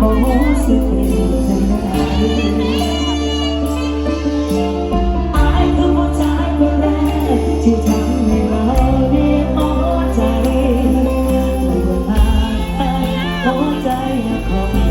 บ่สิเป็จไอายคือผู้ชายคนแรกะทำให้เราได้อ่อใจไม่ว่าหากหัวใจยังคง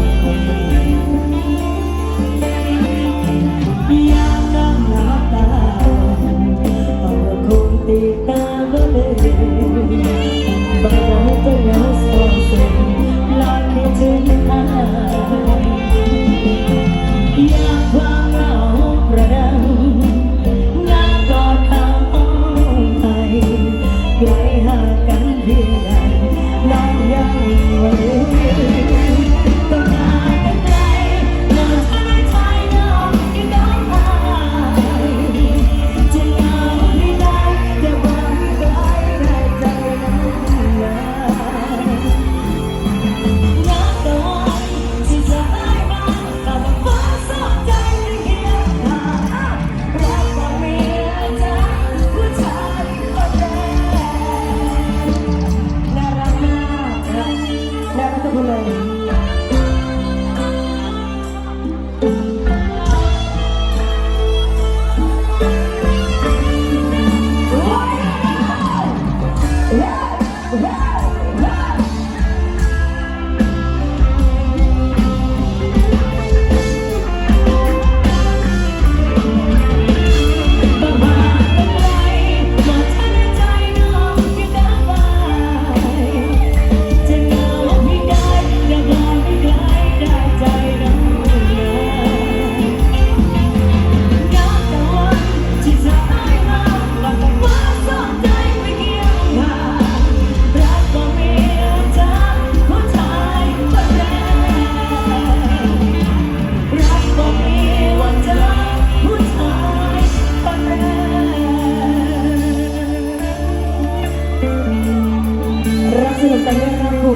Thank you.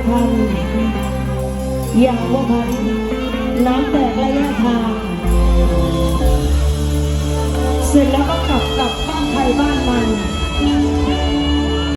พันอย่างว่าพันน้ำแตกระยะทาง เสร็จแล้วก็กลับกลับบ้านไทยบ้านมัน